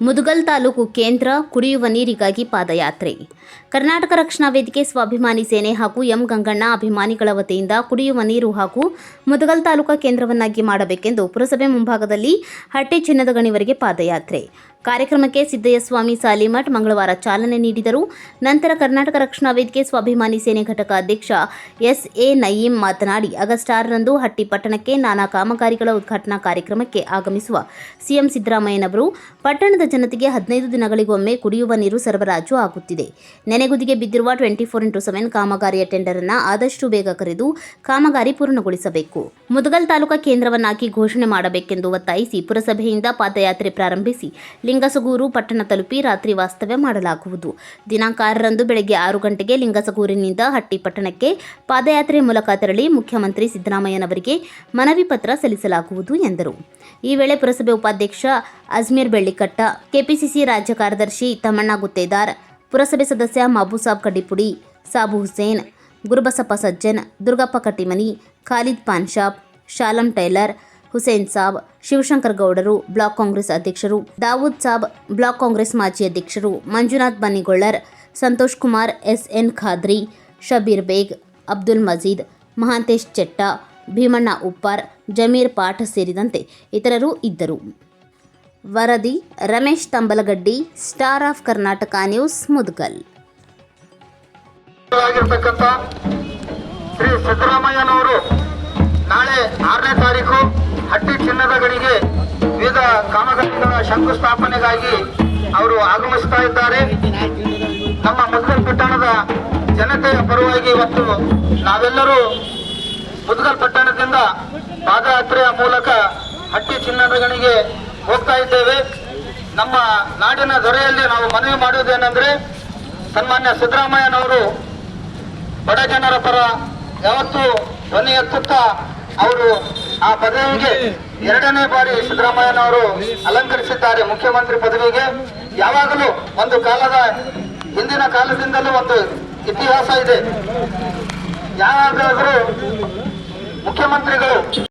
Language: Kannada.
ಮುದುಗಲ್ ತಾಲೂಕು ಕೇಂದ್ರ ಕುಡಿಯುವ ನೀರಿಗಾಗಿ ಪಾದಯಾತ್ರೆ. ಕರ್ನಾಟಕ ರಕ್ಷಣಾ ವೇದಿಕೆ ಸ್ವಾಭಿಮಾನಿ ಸೇನೆ ಹಾಗೂ ಎಂ ಗಂಗಣ್ಣ ಅಭಿಮಾನಿಗಳ ವತಿಯಿಂದ ಕುಡಿಯುವ ನೀರು ಹಾಗೂ ಮುದುಗಲ್ ತಾಲೂಕಾ ಕೇಂದ್ರವನ್ನಾಗಿ ಮಾಡಬೇಕೆಂದು ಪುರಸಭೆ ಮುಂಭಾಗದಲ್ಲಿ ಹಟ್ಟಿ ಚಿನ್ನದ ಗಣಿವರಿಗೆ ಪಾದಯಾತ್ರೆ. ಕಾರ್ಯಕ್ರಮಕ್ಕೆ ಸಿದ್ದಯ್ಯ ಸ್ವಾಮಿ ಸಾಲಿಮಠ್ ಮಂಗಳವಾರ ಚಾಲನೆ ನೀಡಿದರು. ನಂತರ ಕರ್ನಾಟಕ ರಕ್ಷಣಾ ವೇದಿಕೆ ಸ್ವಾಭಿಮಾನಿ ಸೇನೆ ಘಟಕ ಅಧ್ಯಕ್ಷ ಎಸ್ ಎ ನಯೀಂ ಮಾತನಾಡಿ ಆಗಸ್ಟ್ ಆರರಂದು ಹಟ್ಟಿ ಪಟ್ಟಣಕ್ಕೆ ನಾನಾ ಕಾಮಗಾರಿಗಳ ಉದ್ಘಾಟನಾ ಕಾರ್ಯಕ್ರಮಕ್ಕೆ ಆಗಮಿಸುವ ಸಿಎಂ ಸಿದ್ದರಾಮಯ್ಯನವರು, ಪಟ್ಟಣದ ಜನತೆಗೆ ಹದಿನೈದು ದಿನಗಳಿಗೊಮ್ಮೆ ಕುಡಿಯುವ ನೀರು ಸರಬರಾಜು ಆಗುತ್ತಿದೆ. ನೆನೆಗುದಿಗೆ ಬಿದ್ದಿರುವ ಟ್ವೆಂಟಿ ಫೋರ್ ಇಂಟು ಸೆವೆನ್ ಕಾಮಗಾರಿಯ ಟೆಂಡರ್ ಅನ್ನು ಆದಷ್ಟು ಬೇಗ ಕರೆದು ಕಾಮಗಾರಿ ಪೂರ್ಣಗೊಳಿಸಬೇಕು. ಮುದಗಲ್ ತಾಲೂಕಾ ಕೇಂದ್ರವನ್ನಾಗಿ ಘೋಷಣೆ ಮಾಡಬೇಕೆಂದು ಒತ್ತಾಯಿಸಿ ಪುರಸಭೆಯಿಂದ ಪಾದಯಾತ್ರೆ ಪ್ರಾರಂಭಿಸಿ ಲಿಂಗಸಗೂರು ಪಟ್ಟಣ ತಲುಪಿ ರಾತ್ರಿ ವಾಸ್ತವ್ಯ ಮಾಡಲಾಗುವುದು. ದಿನಾಂಕ ಆರರಂದು ಬೆಳಗ್ಗೆ ಆರು ಗಂಟೆಗೆ ಲಿಂಗಸಗೂರಿನಿಂದ ಹಟ್ಟಿ ಪಟ್ಟಣಕ್ಕೆ ಪಾದಯಾತ್ರೆ ಮೂಲಕ ತೆರಳಿ ಮುಖ್ಯಮಂತ್ರಿ ಸಿದ್ದರಾಮಯ್ಯನವರಿಗೆ ಮನವಿ ಪತ್ರ ಸಲ್ಲಿಸಲಾಗುವುದು ಎಂದರು. ಈ ವೇಳೆ ಪುರಸಭೆ ಉಪಾಧ್ಯಕ್ಷ ಅಜ್ಮೀರ್ ಬೆಳ್ಳಿಕಟ್ಟ, ಕೆಪಿಸಿಸಿ ರಾಜ್ಯ ಕಾರ್ಯದರ್ಶಿ ತಮ್ಮಣ್ಣ ಗುತ್ತೇದಾರ್, ಪುರಸಭೆ ಸದಸ್ಯ ಮಾಬೂಸಾಬ್ ಕಡ್ಡಿಪುಡಿ, ಸಾಬು ಹುಸೇನ್, ಗುರುಬಸಪ್ಪ ಸಜ್ಜನ್, ದುರ್ಗಪ್ಪ ಕಟ್ಟಿಮನಿ, ಖಾಲಿದ್ ಪಾನ್ಶಾಪ್ ಶಾಲಂ ಟೈಲರ್ ಹುಸೇನ್ ಸಾಬ್, ಶಿವಶಂಕರ್ ಗೌಡರು, ಬ್ಲಾಕ್ ಕಾಂಗ್ರೆಸ್ ಅಧ್ಯಕ್ಷರು, ದಾವೂದ್ ಸಾಬ್, ಬ್ಲಾಕ್ ಕಾಂಗ್ರೆಸ್ ಮಾಜಿ ಅಧ್ಯಕ್ಷರು, ಮಂಜುನಾಥ್ ಬನ್ನಿಗೊಳ್ಳರ್ ಸಂತೋಷ್ ಕುಮಾರ್ ಎಸ್ ಎನ್ ಖಾದ್ರಿ, ಶಬೀರ್ ಬೇಗ್, ಅಬ್ದುಲ್ ಮಜೀದ್, ಮಹಾಂತೇಶ್ ಚೆಟ್ಟ, ಭೀಮಣ್ಣ ಉಪ್ಪಾರ್, ಜಮೀರ್ ಪಾಠ ಸೇರಿದಂತೆ ಇತರರು ಇದ್ದರು. ವರದಿ, Ramesh Tambalagaddi, star of Karnataka news Mudgal. Shri ಸಿದ್ದರಾಮಯ್ಯನವರು ನಾಳೆ ಆರನೇ ತಾರೀಕು ಹಟ್ಟಿ ಚಿನ್ನದ ಗಣಿಗೆ ವಿವಿಧ ಕಾಮಗಾರಿಗಳ ಶಂಕುಸ್ಥಾಪನೆಗಾಗಿ ಅವರು ಆಗಮಿಸ್ತಾ ಇದ್ದಾರೆ. ನಮ್ಮ ಮುದ್ಗಲ್ ಪಟ್ಟಣದ ಜನತೆಯ ಪರವಾಗಿ ಇವತ್ತು ನಾವೆಲ್ಲರೂ ಮುದ್ಗಲ್ ಪಟ್ಟಣದಿಂದ ಪಾದಯಾತ್ರೆಯ ಮೂಲಕ ಹಟ್ಟಿ ಚಿನ್ನದ ಗಣಿಗೆ ಹೋಗ್ತಾ ಇದ್ದೇವೆ. ನಮ್ಮ ನಾಡಿನ ದೊರೆಯಲ್ಲಿ ನಾವು ಮನವಿ ಮಾಡುವುದೇನೆಂದ್ರೆ ಸನ್ಮಾನ್ಯ ಸಿದ್ದರಾಮಯ್ಯನವರು ಬಡ ಜನರ ಪರ ಯಾವತ್ತೂ ಧ್ವನಿ ಎತ್ತುತ್ತಾ ಅವರು ಆ ಪದವಿಗೆ ಎರಡನೇ ಬಾರಿ ಸಿದ್ದರಾಮಯ್ಯನವರು ಅಲಂಕರಿಸಿದ್ದಾರೆ ಮುಖ್ಯಮಂತ್ರಿ ಪದವಿಗೆ. ಯಾವಾಗಲೂ ಒಂದು ಕಾಲದ ಹಿಂದಿನ ಕಾಲದಿಂದಲೂ ಒಂದು ಇತಿಹಾಸ ಇದೆ. ಯಾವಾಗಾದರೂ ಮುಖ್ಯಮಂತ್ರಿಗಳು